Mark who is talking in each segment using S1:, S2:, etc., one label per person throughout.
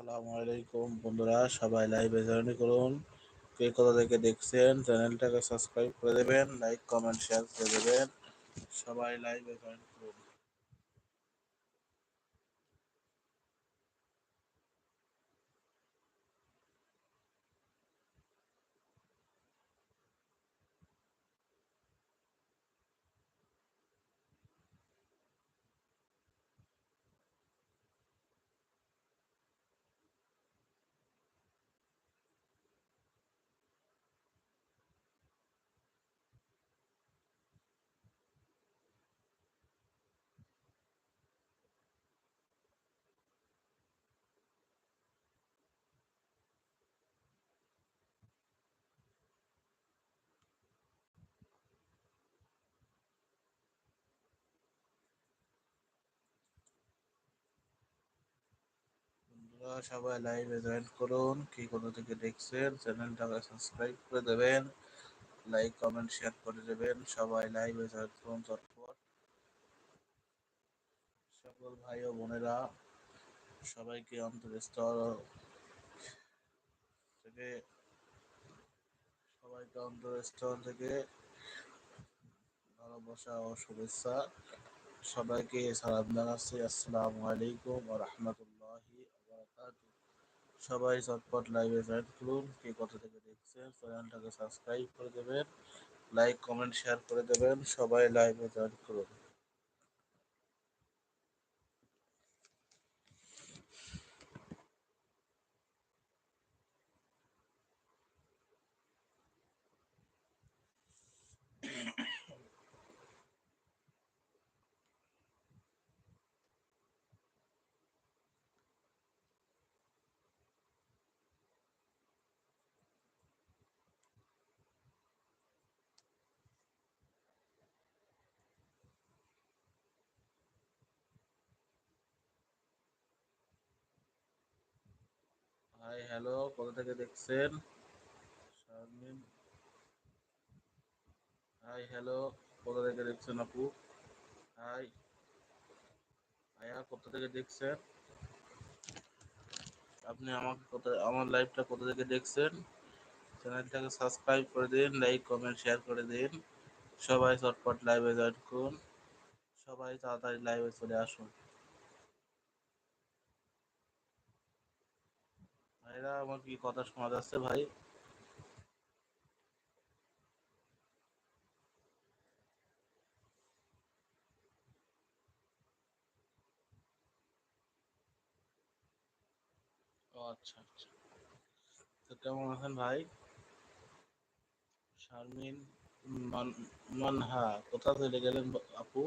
S1: আসসালামু আলাইকুম বন্ধুরা, সবাই লাইভে জয়েন করুন। কে কোথা থেকে দেখছেন চ্যানেলটাকে সাবস্ক্রাইব করে দেবেন লাইক কমেন্ট শেয়ার করে দেবেন। সবাই লাইভে জয়েন করুন বন্ধুরা সবাই লাইভে জয়েন করুন। কে কোথা থেকে দেখছেন চ্যানেলটাকে সাবস্ক্রাইব করে দেবেন লাইক কমেন্ট শেয়ার করে দেবেন। সবাই লাইভে জয়েন করুন চটপট সকল ভাই ও বোনেরা, সবাইকে অন্তরস্থল থেকে, সবাইকে অন্তরস্থল থেকে ভালোবাসা ও শুভেচ্ছা। সবাইকে সালাম জানাচ্ছি। আসসালামু আলাইকুম ওয়া রাহমাতুল্লাহি। সবাই চটপট লাইভে জয়েন করুন। কে কথা থেকে দেখছেন চ্যানেলটাকে সাবস্ক্রাইব করে দেবেন লাইক কমেন্ট শেয়ার করে দেবেন, সবাই লাইভে জয়েন করুন। হাই হ্যালো কোথা থেকে দেখছেন? শারমিন। হাই হ্যালো কোথা থেকে দেখছেন আপু? হাই আয়া কোথা থেকে দেখছেন? আপনি আমাকে কোথা, আমার লাইভটা কোথা থেকে দেখছেন? চ্যানেলটাকে সাবস্ক্রাইব করে দিন, লাইক, কমেন্ট, শেয়ার করে দিন। সবাই চটপট লাইভে জয়েন করুন। সবাই তাড়াতাড়ি লাইভে চলে আসুন। ভাইরা আমার কি কথা শোনা যাচ্ছে ভাই? আচ্ছা আচ্ছা। তো কেমন আছেন ভাই? শারমিন মান- মানহা, কোথা থেকে গেলেন আপু?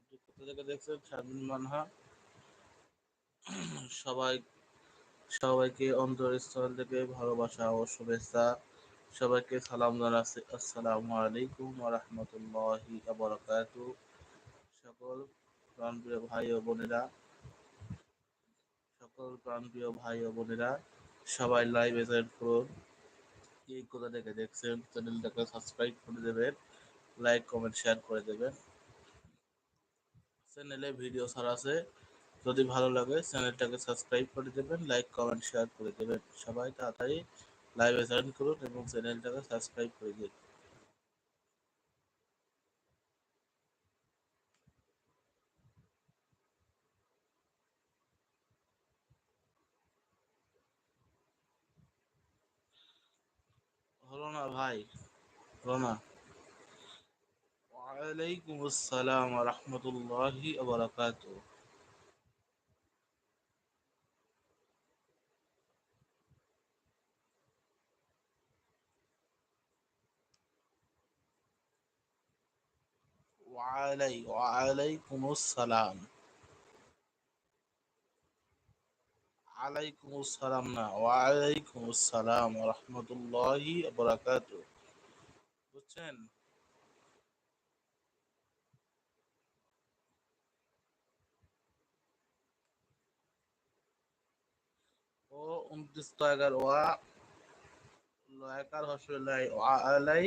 S1: আপনি কোথা থেকে দেখছেন? শারমিন মানহা। সবাই সবাইকে অন্তরস্থল থেকে ভালোবাসা ও শুভেচ্ছা। সবাইকে সালাম জানাচ্ছি আসসালামু আলাইকুম রাহমাতুল্লাহি ওয়া বারাকাতুহু সকল প্রাণপ্রিয় ভাই ও বোনেরা, সকল প্রাণপ্রিয় ভাই ও বোনেরা, সবাই লাইভ জয়েন করুন। কে কোথা থেকে দেখছেন চ্যানেলটাকে সাবস্ক্রাইব করে দেবেন লাইক কমেন্ট শেয়ার করে দেবেন। চ্যানেলে ভিডিও ছাড়া আছে। যদি ভালো লাগে, চ্যানেলটাকে সাবস্ক্রাইব করে দেবেন, লাইক, কমেন্ট, শেয়ার করে দেবেন। সবাই তাড়াতাড়ি লাইভে জয়েন করুন এবং চ্যানেলটাকে সাবস্ক্রাইব করে দিন। ভাই হলো না ওয়ালাইকুম আসসালাম রাহমাতুল্লাহি বারাকাতুহু। বুঝছেন? ও উনত্রিশ টাকার ওয়া লয়কার হসলাই ওয়া আলাই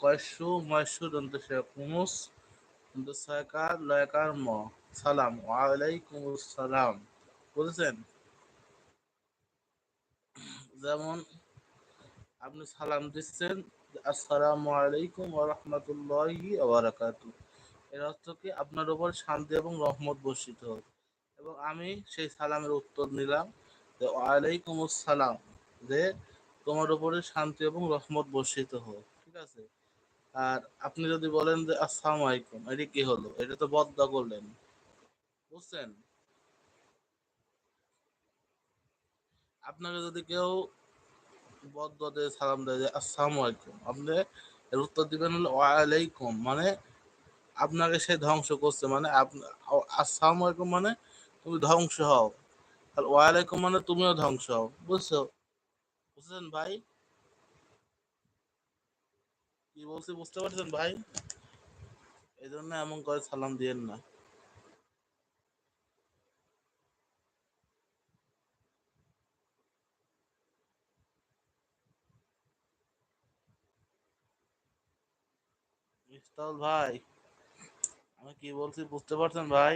S1: কাপ কয়শু ময়শু দন্ত কুমুস, দন্ত ছয়কার লয়কার ম? সালাম। ওয়ালাইকুম আসসালাম বুঝেছেন? যেমন আপনি সালাম দিচ্ছেন, আসসালামু আলাইকুম ওয়া রাহমাতুল্লাহি ওয়া বারাকাতু এর অর্থ কি? আপনার উপর শান্তি এবং রহমত বর্ষিত হোক। এবং আমি সেই সালামের উত্তর নিলাম যে ওয়ালাইকুম আসসালাম যে তোমার উপরে শান্তি এবং রহমত বর্ষিত হোক। ঠিক আছে? আর আপনি যদি বলেন যে, আসসালামু আলাইকুম এটা কি হলো? এটা তো বদ্ধ করলেন। বুঝছেন? আপনাকে যদি কেউ দিয়ে, সালাম দেয় যে, আসসালামু আলাইকুম আপনি এর উত্তর দিবেন হলো, ওয়ালাইকুম মানে আপনাকে সে ধ্বংস করছে মানে আসসালামু আলাইকুম মানে তুমি ধ্বংস হও। আর ওয়ালাইকুম মানে তুমিও ধ্বংস হও। বুঝছ? বুঝছেন ভাই? কি বলছি বুঝতে পারছেন ভাই? এই জন্য এমন করে সালাম দিয়েন না। ভাই, আমি কি বলছি বুঝতে পারছেন ভাই?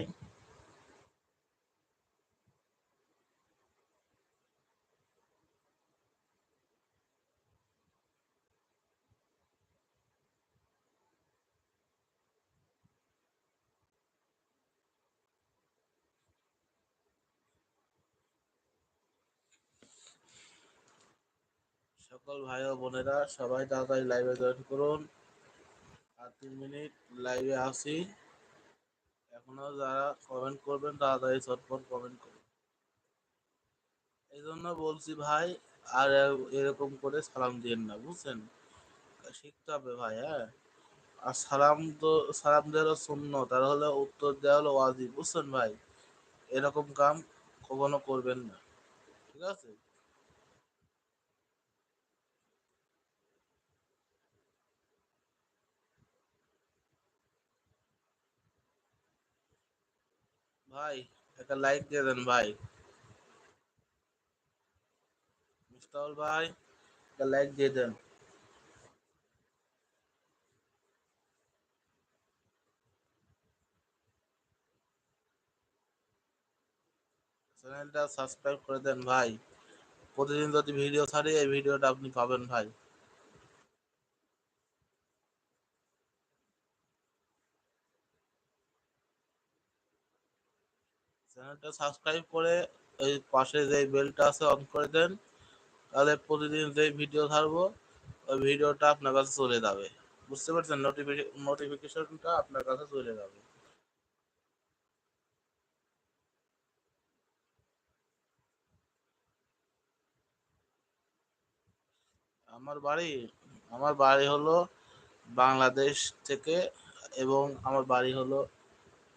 S1: সকল ভাই ও বোনেরা সবাই তাড়াতাড়ি লাইভে জয়েন করুন। আর তিন মিনিট লাইভে আসি। এখনও যারা কমেন্ট করবেন, তাড়াতাড়ি চটপট কমেন্ট করুন। এই জন্য বলছি ভাই, আর এরকম করে সালাম দিয়েন না, বুঝছেন? শিখতে হবে ভাই হ্যাঁ? আর সালাম তো, সালাম দেওয়ার শূন্য তার হলে উত্তর দেওয়া হলো ওয়াজিব, বুঝছেন ভাই? এরকম কাম কখনো করবেন না, ঠিক আছে? ভাই, একটা লাইক দিয়ে দেন ভাই। মিস্টার ভাই, একটা লাইক দিয়ে দেন। চ্যানেলটা সাবস্ক্রাইব করে দেন ভাই। প্রতিদিন যদি ভিডিও ছাড়ি, এই ভিডিওটা আপনি পাবেন ভাই। চ্যানেলটা সাবস্ক্রাইব করে এই পাশে যে বেলটা আছে অন করে দেন, তাহলে প্রতিদিন যে ভিডিও ছাড়বো, ওই ভিডিওটা আপনার কাছে চলে যাবে। বুঝতে পারছেন? নোটিফিকেশনটা আপনার কাছে চলে যাবে। আমার বাড়ি আমার বাড়ি হলো বাংলাদেশ থেকে এবং আমার বাড়ি হলো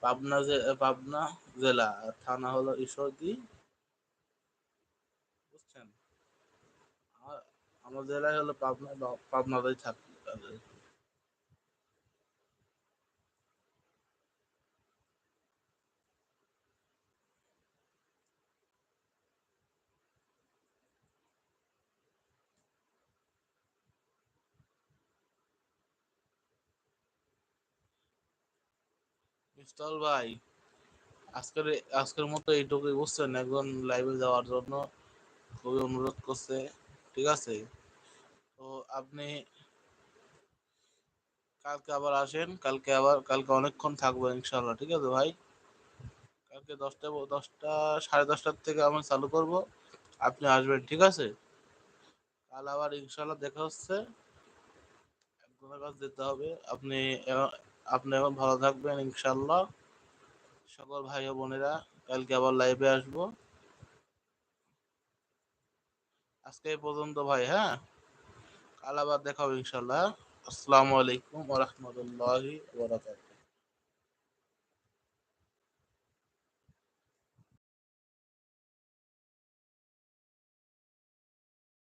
S1: পাবনা পাবনা জেলা থানা হলো ঈশ্বরদী। বুঝছেন? আমার জেলায় হলো পাবনা পাবনাতেই থাকি মিস্টার ভাই, আজকের আজকের মতো এইটুকুই বুঝছেন? একজন লাইভে যাওয়ার জন্য খুবই অনুরোধ করছে, ঠিক আছে? তো আপনি কালকে আবার আসেন, কালকে আবার, কালকে অনেকক্ষণ থাকব ইনশাল্লাহ ঠিক আছে ভাই? কালকে দশটা দশটা, সাড়ে দশটার থেকে আমি চালু করব, আপনি আসবেন, ঠিক আছে? কাল আবার ইনশাল্লাহ দেখা হচ্ছে, একজনের কাছে যেতে হবে, আপনি আপনি ভালো থাকবেন ইনশাল্লাহ সকল ভাই ও বোনেরা, কালকে আবার লাইভে আসব। আজকে পর্যন্ত ভাই হ্যাঁ? কাল আবার দেখা হবে ইনশাল্লাহ আসসালামু আলাইকুম ওয়া রাহমাতুল্লাহি ওয়া বারাকাতুহু।